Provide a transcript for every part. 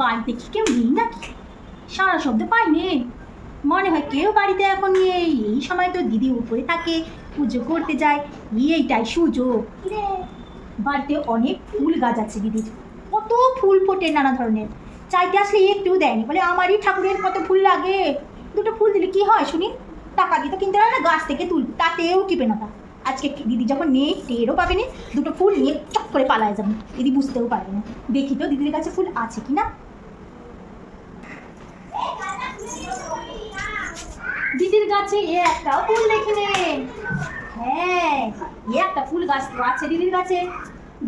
বাড়িতে কি কেউ নেই নাকি? সারা শব্দ পাই নে। মনে হয় কেউ বাড়িতে এখন নেই। এই সময় তো দিদি উপরে থাকে, পুজো করতে যায়। এইটাই সুযোগ। বাড়িতে অনেক ফুল গাছ আছে দিদির কত ফুল ফোটে নানা ধরনের। চাইতে আসলে একটু দেয়নি। বলে আমারই ঠাকুরের কত ফুল লাগে। দুটো ফুল দিলে কি হয় শুনি? টাকা দিয়ে তো কিনতে পারে না, গাছ থেকে তুল। তাতেও টিপে না। আজকে দিদি যখন নেই, টেরও পাবে না। দুটো ফুল নিয়ে চক করে পালায় যাবে। দিদি বুঝতেও পারবে না। দেখি তো দিদির কাছে ফুল আছে কি না দিদির গাছে এ একটাও ফুল দেখি নে হ্যাঁ এ একটা ফুল গাছ তো আছে দিদির কাছে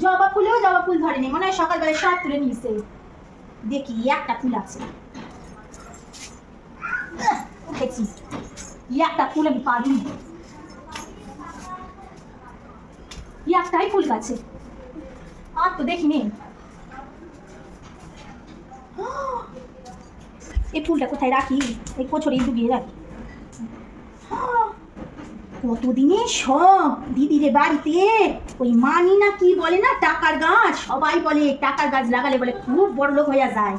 জবা ফুলেও জবা ফুল ধরেনি, মনে হয় সকালবেলায় সব তুলে নিয়েছে। দেখি একটা ফুল আছে। এ একটা ফুল আমি পারি এ একটাই ফুল গাছে। আর তো দেখিনি এই ফুলটা কোথায় রাখি? এই কোছরে ডুবিয়ে রাখি। কতদিনের শখ দিদিরে বাড়িতে? ওই মানি না কি বলে না, টাকার গাছ? সবাই বলে, টাকার গাছ লাগালে বলে, খুব বড় লোক হয়ে যায়।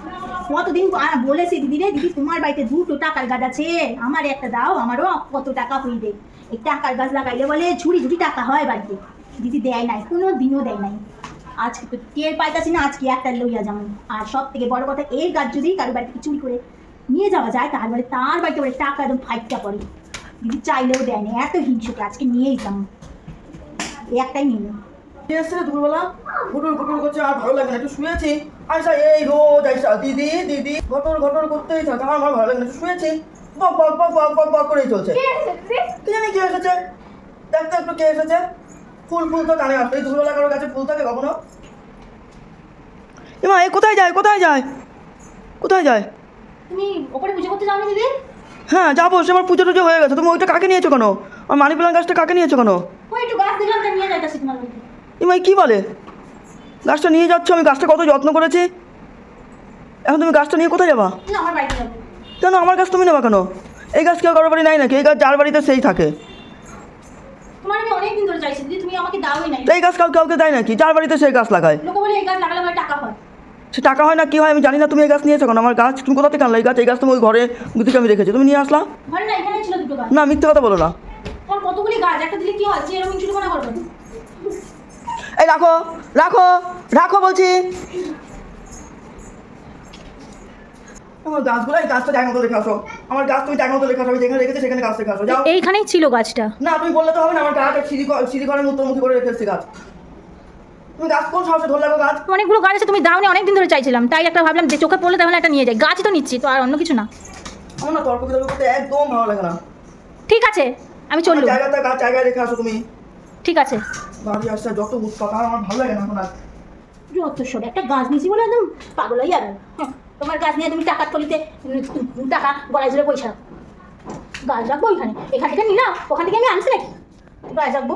কতদিন বলেছে দিদিরে, দিদি তোমার বাড়িতে দুটো টাকার গাছ আছে। আমার একটা দাও, আমারও কত টাকা হইবে। এই টাকার গাছ লাগাইলে বলে, ঝুড়ি ঝুড়ি টাকা হয় বাড়িতে। দিদি দেয় নাই, কোনো দিনও দেয় নাই। আজকে তো টের পাইতাছি না, আজকে একটা লইয়া যেমন আর সব থেকে বড় কথা, এই গাছ যদি কারও বাড়িতে চুরি করে নিয়ে যাওয়া যায় তারপরে তার বাড়িতে বলে টাকা একদম ফাইটটা পড়ে। দিদি চাইলেও দেয় না এত হিংসুক আজকে নিয়েই যাম একটাই নিয়ে। কে এসছে দুপুরবেলা। ঘটর ঘটর করছে আর ভালো লাগে না একটু শুয়েছি। আইসা এই রোজ আইসা দিদি দিদি। ঘটর ঘটর করতেই থাকে আমার ভালো লাগে না একটু শুয়েছি। বক বক বক বক বক বক করেই চলছে। কি জানি কে এসেছে? দেখ তো একটু কে এসেছে। ফুল ফুল তো কানে আসবে দুপুরবেলা কারোর কাছে ফুল থাকে কখনো? এমা এ কোথায় যায় কোথায় যায়? কোথায় যায়? তুমি ওপরে পুজো করতে যাও না দিদি? হ্যাঁ যাব সে আমার পুজো টুজো হয়ে গেছে। তুমি ওইটা কাকে নিয়েছো কেন? আমার মানি প্লান্ট গাছটা কাকে নিয়েছো কেন? ইমাই কি বলে? গাছটা নিয়ে যাচ্ছ আমি গাছটা কত যত্ন করেছি? এখন তুমি গাছটা নিয়ে কোথায় যাবা? কেন আমার গাছ তুমি নেবা কেন? এই গাছ কেউ কারোর বাড়ি নাই নাকি? এই গাছ যার বাড়িতে সেই থাকে। এই গাছ কাউ কাউকে দেয় নাকি? যার বাড়িতে সেই গাছ লাগায়। এই গাছ লাগালে টাকা হয়। সে টাকা হয় না কি হয় আমি জানি না তুমি এই গাছ নিয়েছো কেন? আমার গাছ তুমি কোথা থেকে আনলা? এই গাছ এই গাছ তুমি ওই ঘরে গুতিকে আমি রেখেছি। তুমি নিয়ে আসলা? না এখানে ছিল দুটো গাছ। না মিথ্যে কথা বলো না। হয়? মনে করবে। এই রাখো রাখো রাখো বলছি। আমার গাছগুলো এই গাছটা জায়গা মতো রেখে আসো। আমার গাছ তুমি জায়গা মতো রেখে আসো। আমি যেখানে রেখেছি সেখানে গাছ রেখে আসো। যাও। এইখানেই ছিল গাছটা। না তুমি বললে তো হবে না আমার গাছ সিঁড়ি সিঁড়ি ঘরের মুখোমুখি করে রেখে এসেছি গাছ। তুমি গাছ কোন সাহসে ধরলে গো গাছ? অনেকগুলো গাছ আছে তুমি দাওনি অনেক দিন ধরে চাইছিলাম। তাই একটা ভাবলাম যে চোখে পড়লে তাহলে একটা নিয়ে যাই। গাছই তো নিচ্ছি তো আর অন্য কিছু না। আমার না তর্ক বিতর্ক করতে একদম ভালো লাগে না। ঠিক আছে আমি চললুম জায়গাটা গাছ জায়গায় রেখে আসো তুমি। ঠিক আছে। বাড়ি আসছে যত উৎপাত আমার ভালো লাগে না এখন আর। যত সব একটা গাছ নিয়েছি বলে একদম পাগল হয়ে যাবে তোমার গাছ নিয়ে তুমি টাকার থলিতে টাকা গলায় জুড়ে পয়সা গাছ রাখব ওইখানে। এখান থেকে নিলাম ওখান থেকে আমি আনছি নাকি? গাছ রাখব।